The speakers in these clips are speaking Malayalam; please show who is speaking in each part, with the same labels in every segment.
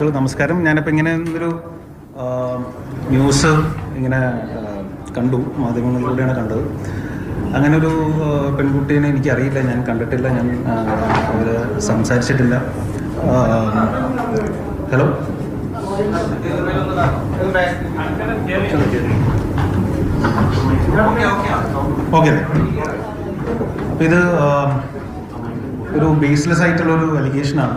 Speaker 1: ഹലോ നമസ്കാരം. ഞാനിപ്പോൾ ഇങ്ങനെ ഒരു ന്യൂസ് ഇങ്ങനെ കണ്ടു. മാധ്യമങ്ങളിലൂടെയാണ് കണ്ടത്. അങ്ങനെ ഒരു പെൺകുട്ടീനെ എനിക്കറിയില്ല. ഞാൻ കണ്ടിട്ടില്ല. ഞാൻ അവർ സംസാരിച്ചിട്ടില്ല. ഹലോ? ഓക്കെ. അപ്പം ഇത് ഒരു ബേസ്ലെസ് ആയിട്ടുള്ള ഒരു അലിഗേഷനാണ്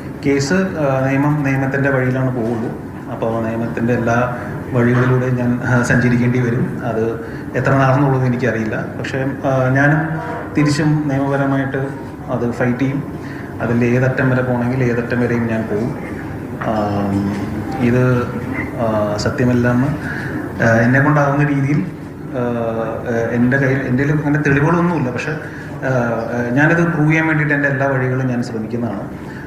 Speaker 1: കേസ് നിയമം നിയമത്തിന്റെ വഴിയിലാണ് പോകുള്ളൂ അപ്പോൾ നിയമത്തിന്റെ എല്ലാ വഴികളിലൂടെ ഞാൻ സഞ്ചരിക്കേണ്ടി വരും. അത് എത്ര നാളെന്നുള്ളത് എനിക്കറിയില്ല. പക്ഷേ ഞാനും തിരിച്ചും നിയമപരമായിട്ട് അത് ഫൈറ്റ് ചെയ്യും. അതിന്റെ ഏതറ്റം വരെ പോകണമെങ്കിൽ ഏതറ്റം വരെയും ഞാൻ പോകും ഇത് സത്യമല്ലെന്ന് എന്നെ കൊണ്ടാവുന്ന രീതിയിൽ എന്റെ കയ്യിൽ എന്റെ അങ്ങനെ തെളിവുകളൊന്നുമില്ല. പക്ഷെ ഞാനിത് പ്രൂവ് ചെയ്യാൻ വേണ്ടിയിട്ട് എന്റെ എല്ലാ വഴികളും ഞാൻ ശ്രമിക്കുന്നതാണ്.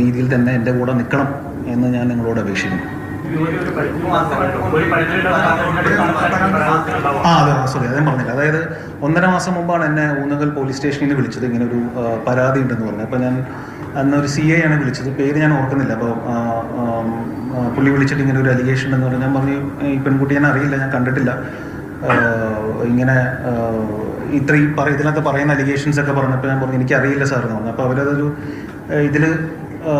Speaker 1: രീതിയിൽ തന്നെ എന്റെ കൂടെ നിൽക്കണം എന്ന് ഞാൻ നിങ്ങളോട് അപേക്ഷിക്കുന്നു. ആ അതെ സോറി അതേ പറഞ്ഞില്ല. അതായത് ഒന്നര മാസം മുമ്പാണ് എന്നെ ഊന്നകൽ പോലീസ് സ്റ്റേഷനിൽ നിന്ന് വിളിച്ചത്. ഇങ്ങനെ ഒരു പരാതി ഉണ്ടെന്ന് പറഞ്ഞു. അപ്പോൾ ഞാൻ അന്ന് ഒരു സി ഐ ആണ് വിളിച്ചത്. പേര് ഞാൻ ഓർക്കുന്നില്ല. അപ്പോൾ പുള്ളി വിളിച്ചിട്ട് ഇങ്ങനെ ഒരു അലിഗേഷൻ എന്ന് പറഞ്ഞു. ഞാൻ പറഞ്ഞു ഈ പെൺകുട്ടി ഞാൻ അറിയില്ല ഞാൻ കണ്ടിട്ടില്ല. ഇങ്ങനെ ഇത്രയും പറ ഇതിനകത്ത് പറയുന്ന അലിഗേഷൻസ് ഒക്കെ പറഞ്ഞപ്പോൾ ഞാൻ പറഞ്ഞു എനിക്കറിയില്ല സാർ എന്ന് പറഞ്ഞു. അപ്പോൾ അവരതൊരു ഇതിൽ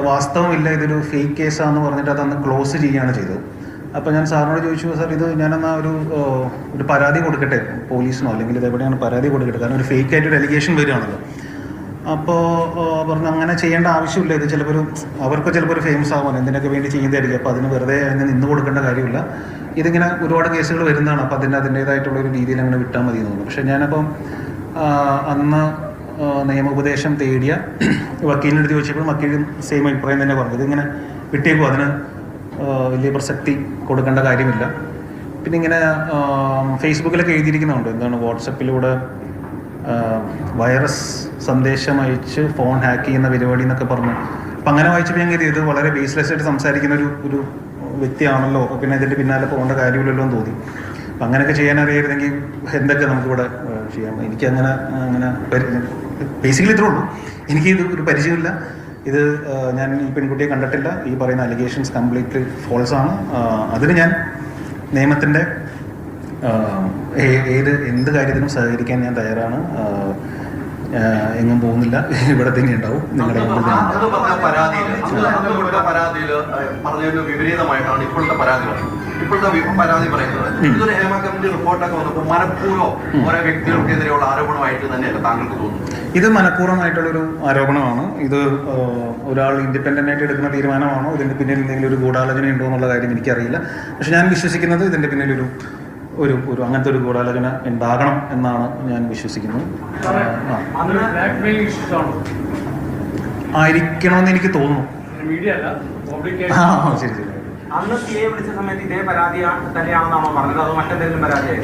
Speaker 1: വാസ്തവമില്ല ഇതൊരു ഫേക്ക് കേസാന്ന് പറഞ്ഞിട്ട് അതന്ന് ക്ലോസ് ചെയ്യുകയാണ് ചെയ്തത്. അപ്പോൾ ഞാൻ സാറിനോട് ചോദിച്ചു സാർ ഇത് ഞാനെന്നാ ഒരു ഒരു പരാതി കൊടുക്കട്ടെ? പോലീസിനോ അല്ലെങ്കിൽ ഇത് എവിടെയാണ് പരാതി കൊടുക്കട്ടെ? കാരണം ഒരു ഫേക്ക് ആയിട്ട് ഒരു അലിഗേഷൻ വരികയാണല്ലോ അപ്പോൾ പറഞ്ഞു അങ്ങനെ ചെയ്യേണ്ട ആവശ്യമില്ല. ഇത് ചിലപ്പോൾ അവർക്ക് ചിലപ്പോൾ ഒരു ഫേമസ് ആവാൻ എന്തിനൊക്കെ വേണ്ടി ചെയ്യുന്നതായിരിക്കും. അപ്പോൾ അതിന് വെറുതെ അതിന് നിന്ന് കൊടുക്കേണ്ട കാര്യമില്ല. ഇതിങ്ങനെ ഒരുപാട് കേസുകൾ വരുന്നതാണ്. അപ്പോൾ അതിന്റെ അതിന്റേതായിട്ടുള്ള ഒരു രീതിയിൽ അങ്ങനെ വിട്ടാൽ മതി എന്ന് തോന്നുന്നു. പക്ഷേ ഞാനപ്പം അന്ന് നിയമോപദേശം തേടിയ വക്കീലിന്റെ അടുത്ത് ചോദിച്ചപ്പോൾ വക്കീലും സെയിം അഭിപ്രായം തന്നെ പറഞ്ഞു. ഇതിങ്ങനെ വിട്ടേക്കും അതിന് വലിയ പ്രസക്തി കൊടുക്കേണ്ട കാര്യമില്ല. പിന്നെ ഇങ്ങനെ ഫേസ്ബുക്കിലൊക്കെ എഴുതിയിരിക്കുന്നുണ്ട് എന്താണ് വാട്സപ്പിലൂടെ വൈറസ് സന്ദേശം അയച്ച് ഫോൺ ഹാക്ക് ചെയ്യുന്ന പരിപാടി എന്നൊക്കെ പറഞ്ഞു. അപ്പം അങ്ങനെ വായിച്ചപ്പോൾ ഞാൻ കരുതി ഇത് വളരെ ബേസ്ലെസ് ആയിട്ട് സംസാരിക്കുന്ന ഒരു ഒരു വ്യക്തിയാണല്ലോ പിന്നെ ഇതിന്റെ പിന്നാലെ പോകേണ്ട കാര്യമില്ലല്ലോ എന്ന് തോന്നി. അപ്പം അങ്ങനെയൊക്കെ ചെയ്യാൻ അറിയായിരുന്നെങ്കിൽ എന്തൊക്കെ നമുക്കിവിടെ ചെയ്യാം. എനിക്കങ്ങനെ അങ്ങനെ അങ്ങനെ ബേസിക്കലി ഇത്രേ ഉള്ളൂ. എനിക്ക് ഇത് ഒരു പരിചയമില്ല. ഇത് ഞാൻ ഈ പെൺകുട്ടിയെ കണ്ടിട്ടില്ല. ഈ പറയുന്ന അലിഗേഷൻസ് കംപ്ലീറ്റ്ലി ഫോൾസ് ആണ്. അതിന് ഞാൻ നിയമത്തിന്റെ ഏത് എന്ത് കാര്യത്തിനും സഹകരിക്കാൻ ഞാൻ തയ്യാറാണ്. എങ്ങും പോകുന്നില്ല. ഇവിടെ തന്നെ ഉണ്ടാവും. നിങ്ങളുടെ മുമ്പിൽ തന്നെ
Speaker 2: വിപരീതമായിട്ടാണ് ഇപ്പോഴത്തെ പരാതി പറയുന്നത് ഇപ്പോഴത്തെ വി- പരാതി പറയുന്നത്.
Speaker 1: ഉം.
Speaker 2: ഇതൊരു ഹേമ കമ്മിറ്റി റിപ്പോർട്ടൊക്കെ വന്നപ്പോൾ മനഃപൂർവം
Speaker 1: ഉം.
Speaker 2: ഓരോ വ്യക്തികൾക്കെതിരെയുള്ള ആരോപണമായിട്ട് തന്നെയല്ല താങ്കൾക്ക് തോന്നുന്നത്?
Speaker 1: ഇത് മനഃപൂർവമായിട്ടുള്ളൊരു ആരോപണമാണ്. ഇത് ഒരാൾ ഇൻഡിപെൻഡന്റ് ആയിട്ട് എടുക്കുന്ന തീരുമാനമാണോ? ഇതിന്റെ പിന്നിൽ എന്തെങ്കിലും ഒരു ഗൂഢാലോചന ഉണ്ടോ എന്നുള്ള കാര്യം എനിക്കറിയില്ല. പക്ഷെ ഞാൻ വിശ്വസിക്കുന്നത് ഇതിന്റെ പിന്നിലൊരു ഒരു ഒരു അങ്ങനത്തെ ഒരു ഗൂഢാലോചന ഉണ്ടാകണം എന്നാണ് ഞാൻ വിശ്വസിക്കുന്നത് ആയിരിക്കണമെന്ന് എനിക്ക് തോന്നുന്നു. ആ ശരി ശരി.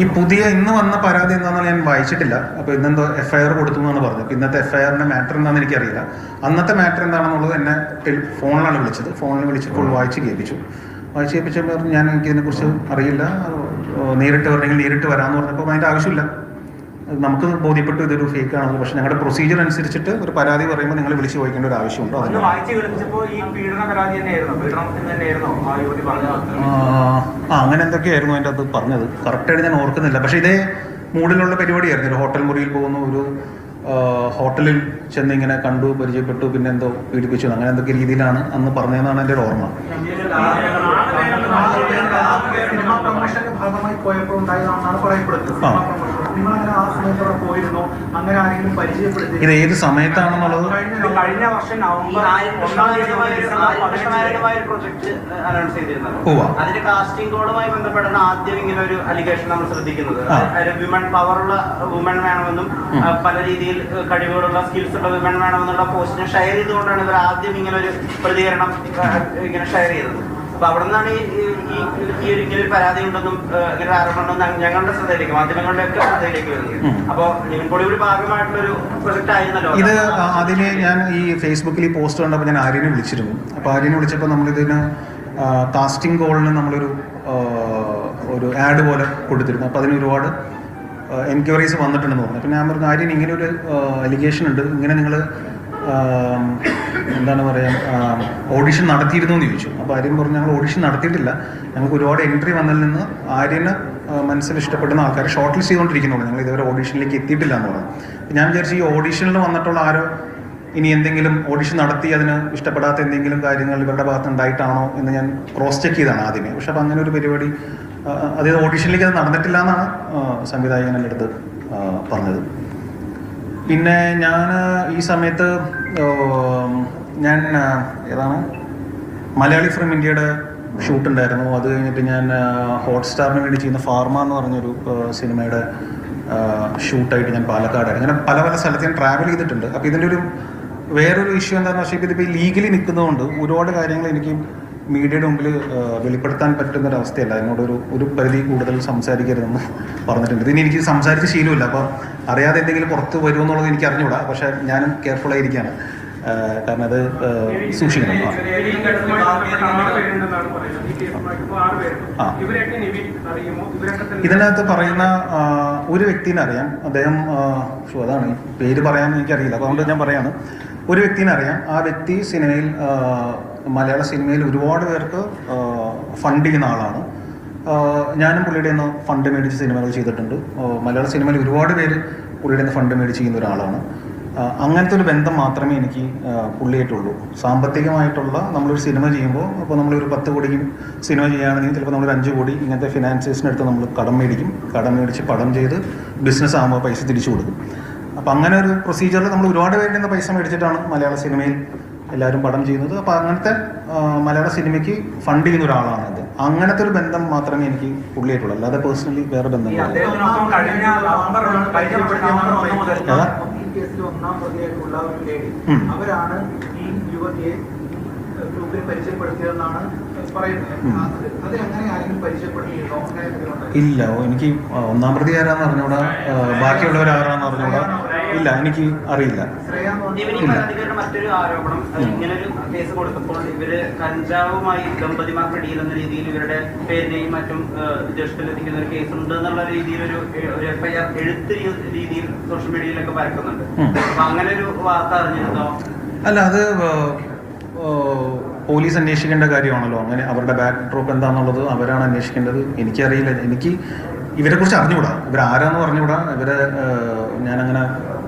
Speaker 1: ഈ പുതിയ ഇന്ന് വന്ന പരാതി എന്താണെന്ന് ഞാൻ വായിച്ചിട്ടില്ല. അപ്പൊ ഇന്നെന്തോ എഫ്ഐആർ കൊടുത്തു എന്നാണ് പറഞ്ഞത്. അപ്പൊ ഇന്നത്തെ എഫ്ഐആറിന്റെ മാറ്റർ എന്താണെന്ന് എനിക്കറിയില്ല. അന്നത്തെ മാറ്റർ എന്താണെന്നുള്ളത് എന്നെ ഫോണിലാണ് വിളിച്ചത്. ഫോണിൽ വിളിച്ചപ്പോൾ വായിച്ച് കേൾപ്പിച്ചു. വായിച്ച് കേൾപ്പിച്ചപ്പോൾ പറഞ്ഞു, ഞാൻ എനിക്കിതിനെക്കുറിച്ച് അറിയില്ല. നേരിട്ട് വരണമെങ്കിൽ നേരിട്ട് വരാമെന്ന് പറഞ്ഞപ്പോൾ അതിന്റെ ആവശ്യമില്ല. നമുക്ക് ബോധ്യപ്പെട്ടു ഇതൊരു ഫേക്ക് ആണെന്ന്. പക്ഷെ ഞങ്ങളുടെ പ്രൊസീജിയർ അനുസരിച്ചിട്ട് ഒരു പരാതി പറയുമ്പോൾ നിങ്ങൾ വിളിച്ചു ചോദിക്കേണ്ട ഒരു ആവശ്യമുണ്ടോ.
Speaker 3: ആ
Speaker 1: അങ്ങനെ എന്തൊക്കെയായിരുന്നു അതിന്റെ അത് പറഞ്ഞത്? കറക്റ്റായിട്ട് ഞാൻ ഓർക്കുന്നില്ല. പക്ഷേ ഇതേ മൂഡിലുള്ള പരിപാടിയായിരുന്നു. ഒരു ഹോട്ടൽ മുറിയിൽ പോകുന്ന ഒരു ഹോട്ടലിൽ ചെന്ന് ഇങ്ങനെ കണ്ടു പരിചയപ്പെട്ടു പിന്നെ എന്തോ പീഡിപ്പിച്ചു അങ്ങനെ എന്തൊക്കെ രീതിയിലാണ് അന്ന് പറഞ്ഞതെന്നാണ് എന്റെ ഒരു ഓർമ്മ. ഇത് ഏത് സമയത്താണെന്നുള്ളത്?
Speaker 3: കഴിഞ്ഞ വർഷം നവംബർ
Speaker 4: പ്രൊജക്ട് അനൗൺസ് ചെയ്തിരുന്നത്. അതിന്റെ കാസ്റ്റിംഗ് കോഡുമായി ബന്ധപ്പെടുന്ന ആദ്യം ഇങ്ങനെ ഒരു അലിഗേഷൻ നമ്മൾ ശ്രദ്ധിക്കുന്നത്. വിമൺ പവറുള്ള വുമൺ വേണമെന്നും. പല രീതിയിൽ കഴിവുകളുള്ള സ്കിൽസ് ഉള്ള വിമൺ വേണമെന്നുള്ള പോസ്റ്റിനെ ഷെയർ ചെയ്തുകൊണ്ടാണ് ഇവർ ആദ്യം ഇങ്ങനെ ഒരു പ്രതികരണം ഇങ്ങനെ ഷെയർ ചെയ്തത് അപ്പൊ അവിടെ നിന്നാണ് ഈ ഒരു ഇങ്ങനെ ഒരു പരാതി ഉണ്ടെന്നും ഇങ്ങനെ ഒരു ആരോപണം ഞങ്ങളുടെ ശ്രദ്ധയിലേക്ക് മാധ്യമങ്ങളുടെ ഒക്കെ ശ്രദ്ധയിലേക്ക് വരുന്നത്. അപ്പൊ നിവിൻ പൊളിയുടെ ഭാഗമായിട്ടുള്ള ഒരു പ്രൊജക്ട് ആയിരുന്നല്ലോ.
Speaker 1: ഇത് അതിന് ഞാൻ ഈ ഫേസ്ബുക്കിൽ ഈ പോസ്റ്റ് കണ്ടപ്പോൾ ഞാൻ ആര്യനെ വിളിച്ചിരുന്നു. അപ്പൊ ആര്യനെ വിളിച്ചപ്പോൾ നമ്മളിതിന് കാസ്റ്റിംഗ് കോളിന് നമ്മളൊരു ഒരു ആഡ് പോലെ കൊടുത്തിരുന്നു. അപ്പോൾ അതിന് ഒരുപാട് എൻക്വയറീസ് വന്നിട്ടുണ്ടെന്ന് പറഞ്ഞു അപ്പോൾ ഞാൻ പറഞ്ഞു ആര്യൻ ഇങ്ങനെ ഒരു അലിഗേഷൻ ഉണ്ട്. ഇങ്ങനെ നിങ്ങൾ എന്താണ് പറയുക ഓഡിഷൻ നടത്തിയിരുന്നു എന്ന് ചോദിച്ചു. അപ്പോൾ ആര്യൻ പറഞ്ഞു ഞങ്ങൾ ഓഡിഷൻ നടത്തിയിട്ടില്ല. ഞങ്ങൾക്ക് ഒരുപാട് എൻട്രി വന്നതിൽ നിന്ന് ആര്യന് മനസ്സിൽ ഇഷ്ടപ്പെടുന്ന ആൾക്കാരെ ഷോർട്ട് ലിസ്റ്റ് ചെയ്തുകൊണ്ടിരിക്കുന്നുള്ളൂ. ഞങ്ങൾ ഇതുവരെ ഓഡിഷനിലേക്ക് എത്തിയിട്ടില്ല എന്ന് പറഞ്ഞു. അപ്പോൾ ഞാൻ വിചാരിച്ചു ഈ ഓഡിഷനിൽ വന്നിട്ടുള്ള ആരോ ഇനി എന്തെങ്കിലും ഓഡിഷൻ നടത്തി അതിന് ഇഷ്ടപ്പെടാത്ത എന്തെങ്കിലും കാര്യങ്ങൾ ഇവരുടെ ഭാഗത്ത് ഉണ്ടായിട്ടാണോ എന്ന് ഞാൻ ക്രോസ് ചെക്ക് ചെയ്താണ് ആദ്യമേ. പക്ഷെ അപ്പം അങ്ങനെ ഒരു പരിപാടി അതായത് ഓഡിഷനിലേക്ക് അത് നടന്നിട്ടില്ല എന്നാണ് സംവിധായകൻ എന്റെ അടുത്ത് പറഞ്ഞത്. പിന്നെ ഞാൻ ഈ സമയത്ത് ഞാൻ ഏതാണ്? മലയാളി ഫ്രം ഇന്ത്യയുടെ ഷൂട്ട് ഉണ്ടായിരുന്നു. അത് കഴിഞ്ഞിട്ട് ഞാൻ ഹോട്ട്സ്റ്റാറിന് വേണ്ടി ചെയ്യുന്ന ഫാർമ എന്ന് പറഞ്ഞൊരു സിനിമയുടെ ഷൂട്ടായിട്ട് ഞാൻ പാലക്കാടായിരുന്നു അങ്ങനെ പല പല സ്ഥലത്ത് ഞാൻ ട്രാവൽ ചെയ്തിട്ടുണ്ട്. അപ്പോൾ ഇതിന്റെ ഒരു വേറൊരു ഇഷ്യൂ എന്താണെന്ന് വെച്ചാൽ ഇതിപ്പോൾ ലീഗലി നിൽക്കുന്നതുകൊണ്ട് ഒരുപാട് കാര്യങ്ങൾ എനിക്ക് മീഡിയയുടെ മുമ്പിൽ വെളിപ്പെടുത്താൻ പറ്റുന്ന ഒരു അവസ്ഥയല്ല എന്നോടൊരു ഒരു പരിധി കൂടുതൽ സംസാരിക്കരുതെന്ന് പറഞ്ഞിട്ടുണ്ട്. ഇതിന് എനിക്ക് സംസാരിച്ച ശീലമില്ല. അപ്പോൾ അറിയാതെ എന്തെങ്കിലും പുറത്ത് വരുമോ എന്നുള്ളത് എനിക്ക് അറിഞ്ഞുകൂടാ പക്ഷേ ഞാനും കെയർഫുൾ ആയിരിക്കുകയാണ് കാരണം അത് സൂക്ഷിക്കണം. ആ. ഇതിനകത്ത് പറയുന്ന ഒരു വ്യക്തിനെ അറിയാം. അദ്ദേഹം അതാണ്. പേര് പറയാൻ എനിക്കറിയില്ല. അതുകൊണ്ട് ഞാൻ പറയാണ്. ഒരു വ്യക്തിനെ അറിയാം. ആ വ്യക്തി സിനിമയിൽ മലയാള സിനിമയിൽ ഒരുപാട് പേർക്ക് ഫണ്ട് ചെയ്യുന്ന ആളാണ്. ഞാനും പുള്ളിയുടെ നിന്ന് ഫണ്ട് മേടിച്ച് സിനിമകൾ ചെയ്തിട്ടുണ്ട്. മലയാള സിനിമയിൽ ഒരുപാട് പേര് പുള്ളിയുടെ നിന്ന് ഫണ്ട് മേടിച്ച് ചെയ്യുന്ന ഒരാളാണ്. അങ്ങനത്തെ ഒരു ബന്ധം മാത്രമേ എനിക്ക് പുള്ളിയായിട്ടുള്ളൂ. സാമ്പത്തികമായിട്ടുള്ള നമ്മളൊരു സിനിമ ചെയ്യുമ്പോൾ അപ്പോൾ നമ്മളൊരു പത്ത് കോടിക്കും സിനിമ ചെയ്യുകയാണെങ്കിൽ ചിലപ്പോൾ നമ്മളൊരു അഞ്ച് കോടി ഇങ്ങനത്തെ ഫിനാൻസേഴ്സിനടുത്ത് നമ്മൾ കടം മേടിക്കും. കടം മേടിച്ച് പടം ചെയ്ത് ബിസിനസ് ആകുമ്പോൾ പൈസ തിരിച്ചു കൊടുക്കും. അപ്പം അങ്ങനെ ഒരു പ്രൊസീജിയറിൽ നമ്മൾ ഒരുപാട് പേരുടെ നിന്ന് പൈസ മേടിച്ചിട്ടാണ് മലയാള സിനിമയിൽ എല്ലാവരും പടം ചെയ്യുന്നത്. അപ്പോൾ അങ്ങനത്തെ മലയാള സിനിമയ്ക്ക് ഫണ്ട് ചെയ്യുന്ന ഒരാളാണ് അത് അങ്ങനത്തെ ഒരു ബന്ധം മാത്രമേ എനിക്ക് പുള്ളിയായിട്ടുള്ളൂ. അല്ലാതെ പേഴ്സണലി വേറെ ബന്ധം
Speaker 5: അവരാണ് ഈ യുവതിയെ ഗ്രൂപ്പിൽ പരിചയപ്പെടുത്തിയതെന്നാണ്?
Speaker 1: ഇല്ല. എനിക്ക് ഒന്നാം പ്രതി ആരാന്ന് അറിഞ്ഞൂടാ. ബാക്കിയുള്ളവരാരാന്ന് അറിഞ്ഞൂടാ? ഇല്ല എനിക്ക് അറിയില്ല.
Speaker 4: മറ്റൊരു ആരോപണം. ഇങ്ങനെ ഒരു കേസ് കൊടുത്തപ്പോൾ ഇവർ കഞ്ചാവുമായി ദമ്പതിമാർക്ക് എന്ന രീതിയിൽ ഇവരുടെ പേരിനെയും മറ്റും ജ്യേഷ്ഠലെത്തിക്കുന്ന ഒരു കേസ് ഉണ്ട് എന്നുള്ള രീതിയിൽ ഒരു ഒരു എഫ്ഐആർ എഴുത്ത് രീതിയിൽ സോഷ്യൽ മീഡിയയിലൊക്കെ പരക്കുന്നുണ്ട്. അപ്പൊ അങ്ങനെ ഒരു വാർത്ത അറിഞ്ഞിരുന്നോ?
Speaker 1: അല്ല അത് പോലീസ് അന്വേഷിക്കേണ്ട കാര്യമാണല്ലോ. അങ്ങനെ അവരുടെ ബാക്ക് ഡ്രോപ്പ് എന്താണെന്നുള്ളത് അവരാണ് അന്വേഷിക്കേണ്ടത്. എനിക്കറിയില്ല. എനിക്ക് ഇവരെ കുറിച്ച് അറിഞ്ഞുകൂടാ. ഇവരാരാന്ന് പറഞ്ഞുകൂടാ. ഇവരെ ഞാനങ്ങനെ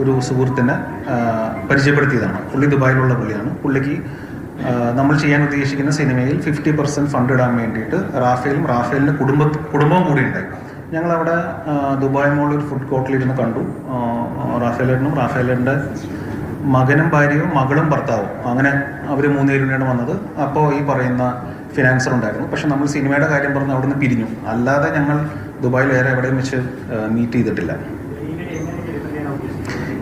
Speaker 1: ഒരു സുഹൃത്തിനെ പരിചയപ്പെടുത്തിയതാണ്. പുള്ളി ദുബായിലുള്ള പുള്ളിയാണ്. പുള്ളിക്ക് നമ്മൾ ചെയ്യാൻ ഉദ്ദേശിക്കുന്ന സിനിമയിൽ ഫിഫ്റ്റി പെർസെന്റ് ഫണ്ട് ഇടാൻ വേണ്ടിയിട്ട് റാഫേലും റാഫേലിന്റെ കുടുംബ കുടുംബവും കൂടി ഉണ്ടായി ഞങ്ങളവിടെ ദുബായ് മോളിൽ ഒരു ഫുഡ് കോർട്ടിലിരുന്ന് കണ്ടു. റാഫേലേട്ടനും റാഫേലേട്ടന്റെ മകനും ഭാര്യയും മകളും ഭർത്താവും. അങ്ങനെ അവർ മൂന്നുപേരുടെയാണ് വന്നത്. അപ്പോൾ ഈ പറയുന്ന ഫിനാൻസർ ഉണ്ടായിരുന്നു. പക്ഷെ നമ്മൾ സിനിമയുടെ കാര്യം പറഞ്ഞ് അവിടുന്ന് പിരിഞ്ഞു. അല്ലാതെ ഞങ്ങൾ ദുബായിൽ വേറെ എവിടെയും വെച്ച് മീറ്റ് ചെയ്തിട്ടില്ല.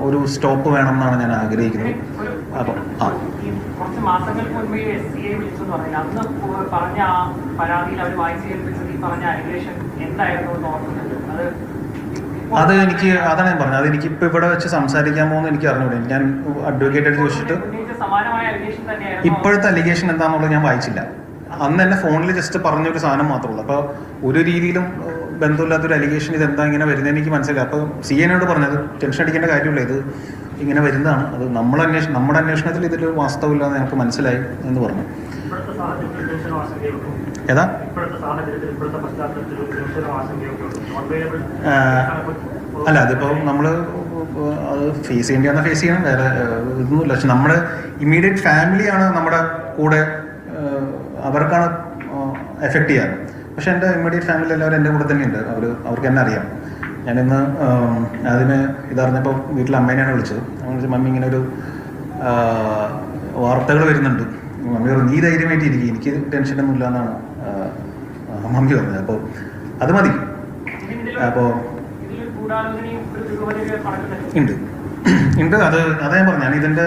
Speaker 1: ഒരു സ്റ്റോപ്പ് വേണം എന്നാണ് ഞാൻ ആഗ്രഹിക്കുന്നത്. അപ്പം ആ.
Speaker 6: കുറച്ച് മാസങ്ങൾക്ക് മുൻപ് എസ് സി എ വിളിച്ചെന്ന് പറഞ്ഞില്ല? അന്ന് പറഞ്ഞ ആ പരാതിയിൽ അവർ വായിച്ചു കേൾപ്പിച്ചത് ഈ പറഞ്ഞ അലിഗേഷൻ എന്തായിരുന്നു എന്ന് ഓർക്കുന്നുണ്ട്. അത്
Speaker 1: എനിക്ക് അതാണ് ഞാൻ പറഞ്ഞത്. അത് എനിക്ക് ഇപ്പൊ ഇവിടെ വെച്ച് സംസാരിക്കാൻ പോകുന്ന എനിക്ക് അറിഞ്ഞൂടെ. ഞാൻ അഡ്വക്കേറ്റ് ആയിട്ട് ചോദിച്ചിട്ട് ഇപ്പോഴത്തെ അലിഗേഷൻ എന്താണെന്നുള്ളത് ഞാൻ വായിച്ചില്ല. അന്ന് എന്നെ ഫോണിൽ ജസ്റ്റ് പറഞ്ഞൊരു സാധനം മാത്രമുള്ളൂ അപ്പൊ അപ്പോൾ ഒരു രീതിയിലും ബന്ധമില്ലാത്തൊരു അലിഗേഷൻ ഇത് എന്താ ഇങ്ങനെ വരുന്നത് എനിക്ക് മനസ്സിലായി. അപ്പോൾ സി എന്നോട് പറഞ്ഞത് ടെൻഷൻ അടിക്കേണ്ട കാര്യമില്ല ഇത് ഇങ്ങനെ വരുന്നതാണ്. അത് നമ്മൾ അന്വേഷണം നമ്മുടെ അന്വേഷണത്തിൽ ഇതിൽ വാസ്തവമില്ലാന്ന് ഞങ്ങൾക്ക് മനസ്സിലായി എന്ന് പറഞ്ഞു. ഏതാ? അല്ല അതിപ്പോൾ നമ്മൾ അത് ഫേസ് ചെയ്യേണ്ടിയാണ് ഫേസ് ചെയ്യണം. വേറെ ഇതൊന്നുമില്ല. പക്ഷെ നമ്മുടെ ഇമ്മീഡിയറ്റ് ഫാമിലിയാണ് നമ്മുടെ കൂടെ അവർക്കാണ് എഫക്റ്റ് ചെയ്യാറ്. പക്ഷെ എന്റെ ഇമ്മീഡിയറ്റ് ഫാമിലി എല്ലാവരും എന്റെ കൂടെ തന്നെയുണ്ട്. അവർ അവർക്ക് എന്നെ അറിയാം. ഞാനിന്ന് അതിന് ഇതറിഞ്ഞപ്പോൾ വീട്ടിൽ അമ്മേനെയാണ് വിളിച്ചത്. അമ്മ വിളിച്ചു മമ്മി ഇങ്ങനെ ഒരു വാർത്തകൾ വരുന്നുണ്ട്. മമ്മി പറഞ്ഞു നീ ധൈര്യമായിട്ട് ഇരിക്കും. എനിക്ക് ടെൻഷനൊന്നും ഇല്ല എന്നാണ് മമ്മി പറഞ്ഞത്. അപ്പോൾ അത് മതി. അപ്പോൾ ഉണ്ട്. ഉണ്ട്. അത് അതാ ഞാൻ പറഞ്ഞു. ഞാൻ ഇതിന്റെ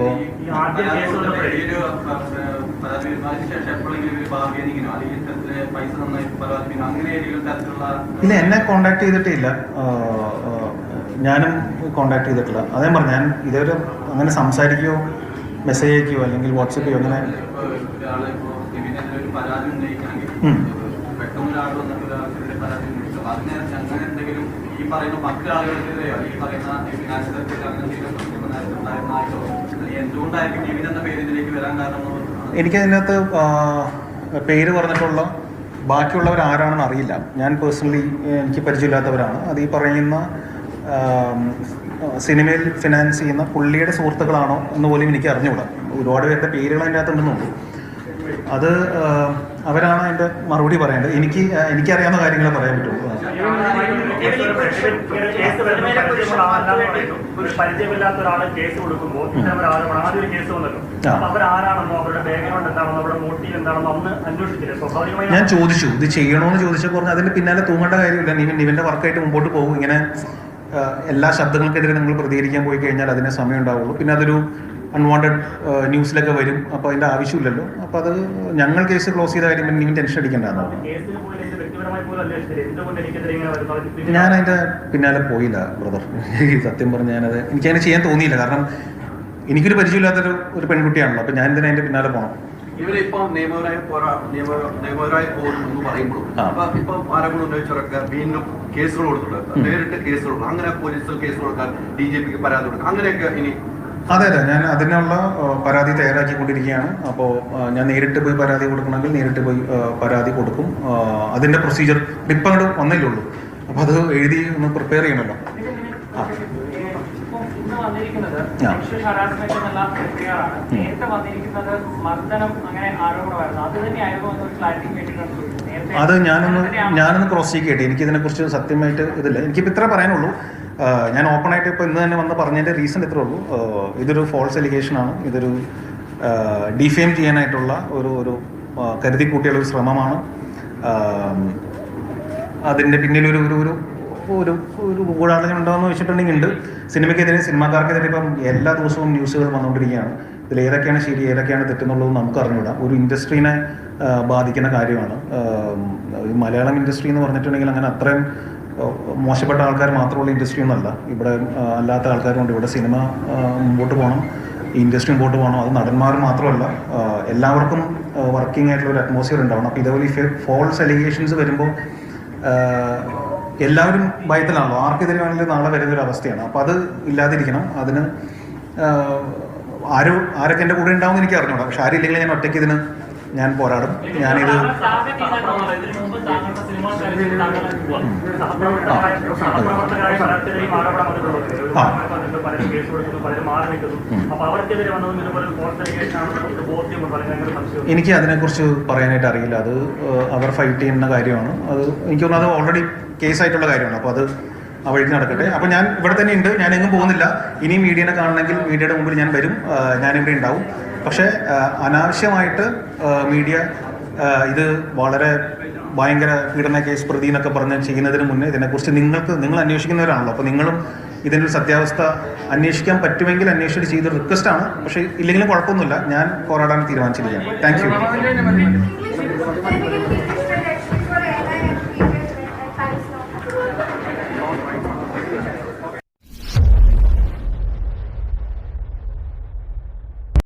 Speaker 1: അപ്പോൾ ഇല്ല എന്നെ കോണ്ടാക്ട് ചെയ്തിട്ടേ ഇല്ല ആ, ആ, ഞാനും കോണ്ടാക്ട് ചെയ്തിട്ടില്ല. അതേ പറഞ്ഞു ഞാൻ ഇതുവരെ അങ്ങനെ സംസാരിക്കുകയോ മെസ്സേജ് അയക്കുകയോ അല്ലെങ്കിൽ വാട്സപ്പ് ചെയ്യോ അങ്ങനെ
Speaker 2: ഈ പറയുന്ന മറ്റു ആളുകൾക്കെതിരെയോ ഈ പറയുന്ന ഫിനാൻസിലെതിരെ അങ്ങനെ എന്തെങ്കിലും
Speaker 1: എനിക്കതിനകത്ത് പേര് പറഞ്ഞിട്ടുള്ള ബാക്കിയുള്ളവർ ആരാണെന്ന് അറിയില്ല. ഞാൻ പേഴ്സണലി എനിക്ക് പരിചയമില്ലാത്തവരാണ്. അത് ഈ പറയുന്ന സിനിമയിൽ ഫിനാൻസ് ചെയ്യുന്ന പുള്ളിയുടെ സുഹൃത്തുക്കളാണോ എന്ന് പോലും എനിക്ക് അറിഞ്ഞുകൂടാ. ഒരുപാട് പേരുടെ പേരുകൾ അതിന്റെ അകത്തുണ്ടെന്നുള്ളൂ അത് അവരാണ് അതിന്റെ മറുപടി പറയേണ്ടത്. എനിക്ക് എനിക്കറിയാവുന്ന കാര്യങ്ങളെ പറയാൻ പറ്റുള്ളൂ. ഞാൻ ചോദിച്ചു ഇത് ചെയ്യണോന്ന് ചോദിച്ചപ്പോൾ പറഞ്ഞു അതിന്റെ പിന്നാലെ തൂങ്ങേണ്ട കാര്യമില്ല. നിവിൻ നിവിന്റെ വർക്കായിട്ട് മുമ്പോട്ട് പോകും. ഇങ്ങനെ എല്ലാ ശബ്ദങ്ങൾക്കെതിരെ നിങ്ങൾ പ്രതികരിക്കാൻ പോയി കഴിഞ്ഞാൽ അതിനെ സമയം ഉണ്ടാവുള്ളൂ പിന്നെ അതൊരു അൺവാണ്ടഡ് ന്യൂസിലൊക്കെ വരും. അപ്പോൾ അതിന്റെ ആവശ്യമില്ലല്ലോ. അപ്പോൾ അത് ഞങ്ങൾ കേസ് ക്ലോസ് ചെയ്ത കാര്യം നിങ്ങൾ ടെൻഷൻ അടിക്കേണ്ടതാണ് ഞാൻ അതിന്റെ പിന്നാലെ പോയില്ല ബ്രദർ സത്യം പറഞ്ഞ് ഞാനത് എനിക്കതിനെ ചെയ്യാൻ തോന്നിയില്ല. കാരണം എനിക്കൊരു പരിചയമില്ലാത്തൊരു ഒരു പെൺകുട്ടിയാണല്ലോ. അപ്പൊ ഞാൻ എന്തിനാ അതിന്റെ പിന്നാലെ പോകണം
Speaker 7: ഇവരിപ്പോ നിയമപരമായ പോരാ നിയമ നിയമപരമായി പോകുന്നു എന്ന് പറയുമ്പോൾ
Speaker 1: ആ.
Speaker 7: അപ്പൊ ഇപ്പൊ ആരോപണം ഉന്നയിച്ചവരൊക്കെ വീണ്ടും കേസുകൾ കൊടുത്തിട്ടുണ്ട്. നേരിട്ട് കേസുകൾ. അങ്ങനെ പോലീസിൽ കേസ് കൊടുക്കാൻ ഡി ജി പിക്ക് പരാതി കൊടുക്കാം. അങ്ങനെയൊക്കെ ഇനി
Speaker 1: അതെ അതെ. ഞാൻ അതിനുള്ള പരാതി തയ്യാറാക്കി കൊണ്ടിരിക്കുകയാണ് അപ്പോൾ ഞാൻ നേരിട്ട് പോയി പരാതി കൊടുക്കണമെങ്കിൽ നേരിട്ട് പോയി പരാതി കൊടുക്കും. അതിന്റെ അതിന്റെ പ്രൊസീജിയർ അങ്ങോട്ട് വന്നില്ലേ ഉള്ളൂ. അപ്പോൾ അത് എഴുതി ഒന്ന് പ്രിപ്പയർ ചെയ്യണമല്ലോ. ആ.
Speaker 6: അത്
Speaker 1: ഞാനൊന്ന് ഞാനൊന്ന് ക്രോസ് ചെക്ക് ചെയ്യട്ടെ. എനിക്ക് ഇതിനെക്കുറിച്ച് സത്യമായിട്ട് ഇതില്ല. എനിക്കിപ്പോൾ ഇത്ര പറയാനുള്ളൂ. ഞാൻ ഓപ്പൺ ആയിട്ട് ഇപ്പോൾ ഇന്ന് തന്നെ വന്ന് പറഞ്ഞതിന്റെ റീസൺ ഇത്രേ ഉള്ളൂ. ഇതൊരു ഫോൾസ് എലിഗേഷൻ ആണ്. ഇതൊരു ഡിഫെയിം ചെയ്യാനായിട്ടുള്ള ഒരു ഒരു കരുതി കൂട്ടിയുള്ള ഒരു ശ്രമമാണ്. അതിന്റെ പിന്നിൽ ഒരു ഒരു ഒരു ഒരു ഗൂഢാലോചന ഉണ്ടോയെന്ന് വെച്ചിട്ടുണ്ടെങ്കിൽ ഉണ്ട്. സിനിമയ്ക്കെതിരെ സിനിമാക്കാർക്കെതിരെ ഇപ്പം എല്ലാ ദിവസവും ന്യൂസുകൾ വന്നുകൊണ്ടിരിക്കുകയാണ്. ഇതിൽ ഏതൊക്കെയാണ് ശരി ഏതൊക്കെയാണ് തെറ്റെന്നുള്ളത് നമുക്ക് അറിഞ്ഞുകൂടാ ഒരു ഇൻഡസ്ട്രീനെ ബാധിക്കുന്ന കാര്യമാണ്. മലയാളം ഇൻഡസ്ട്രി എന്ന് പറഞ്ഞിട്ടുണ്ടെങ്കിൽ അങ്ങനെ അത്രയും മോശപ്പെട്ട ആൾക്കാർ മാത്രമുള്ള ഇൻഡസ്ട്രി ഒന്നല്ല. ഇവിടെ അല്ലാത്ത ആൾക്കാരുണ്ട് ഇവിടെ സിനിമ മുമ്പോട്ട് പോകണം. ഇൻഡസ്ട്രി മുമ്പോട്ട് പോകണം. അത് നടന്മാർ മാത്രമല്ല എല്ലാവർക്കും വർക്കിംഗ് ആയിട്ടുള്ള ഒരു അറ്റ്മോസ്ഫിയർ ഉണ്ടാവണം. അപ്പോൾ ഇതേപോലെ ഫോൾസ് അലിഗേഷൻസ് വരുമ്പോൾ എല്ലാവരും ഭയത്തിലാണല്ലോ. ആർക്കെതിരെ വേണമെങ്കിലും നാളെ വരുന്ന ഒരു അവസ്ഥയാണ്. അപ്പോൾ അത് ഇല്ലാതിരിക്കണം. അതിന് ആരും ആരോ ആരൊക്കെ എന്റെ കൂടെ ഉണ്ടാവും എന്ന് എനിക്ക് അറിഞ്ഞൂടാ. പക്ഷെ ആരില്ലെങ്കിൽ ഞാൻ ഒറ്റയ്ക്ക് ഇതിന് ഞാൻ പോരാടും. ഞാനിത് എനിക്ക് അതിനെക്കുറിച്ച് പറയാനായിട്ട് അറിയില്ല. അത് അവർ ഫൈറ്റ് ചെയ്യുന്ന കാര്യമാണ്. അത് എനിക്ക് തോന്നുന്നു അത് ഓൾറെഡി കേസായിട്ടുള്ള കാര്യമാണ്. അപ്പോൾ അത് ആ വഴിക്ക് നടക്കട്ടെ. അപ്പൊ ഞാൻ ഇവിടെ തന്നെ ഉണ്ട്. ഞാൻ എങ്ങും പോകുന്നില്ല. ഇനി മീഡിയനെ കാണണമെങ്കിൽ മീഡിയയുടെ മുമ്പിൽ ഞാൻ വരും. ഞാൻ ഞാനിവിടെ ഉണ്ടാവും. പക്ഷെ അനാവശ്യമായിട്ട് മീഡിയ ഇത് വളരെ ഭയങ്കര പീഡന കേസ് പ്രതി എന്നൊക്കെ പറഞ്ഞ് ചെയ്യുന്നതിന് മുന്നേ ഇതിനെക്കുറിച്ച് നിങ്ങൾക്ക് നിങ്ങൾ അന്വേഷിക്കുന്നവരാണല്ലോ. അപ്പോൾ നിങ്ങളും ഇതിന്റെ ഒരു സത്യാവസ്ഥ അന്വേഷിക്കാൻ പറ്റുമെങ്കിൽ അന്വേഷിച്ചിട്ട് ചെയ്ത റിക്വസ്റ്റ് ആണ്. പക്ഷേ ഇല്ലെങ്കിലും കുഴപ്പമൊന്നുമില്ല. ഞാൻ പോരാടാൻ തീരുമാനിച്ചിരിക്കുകയാണ്. Thank you.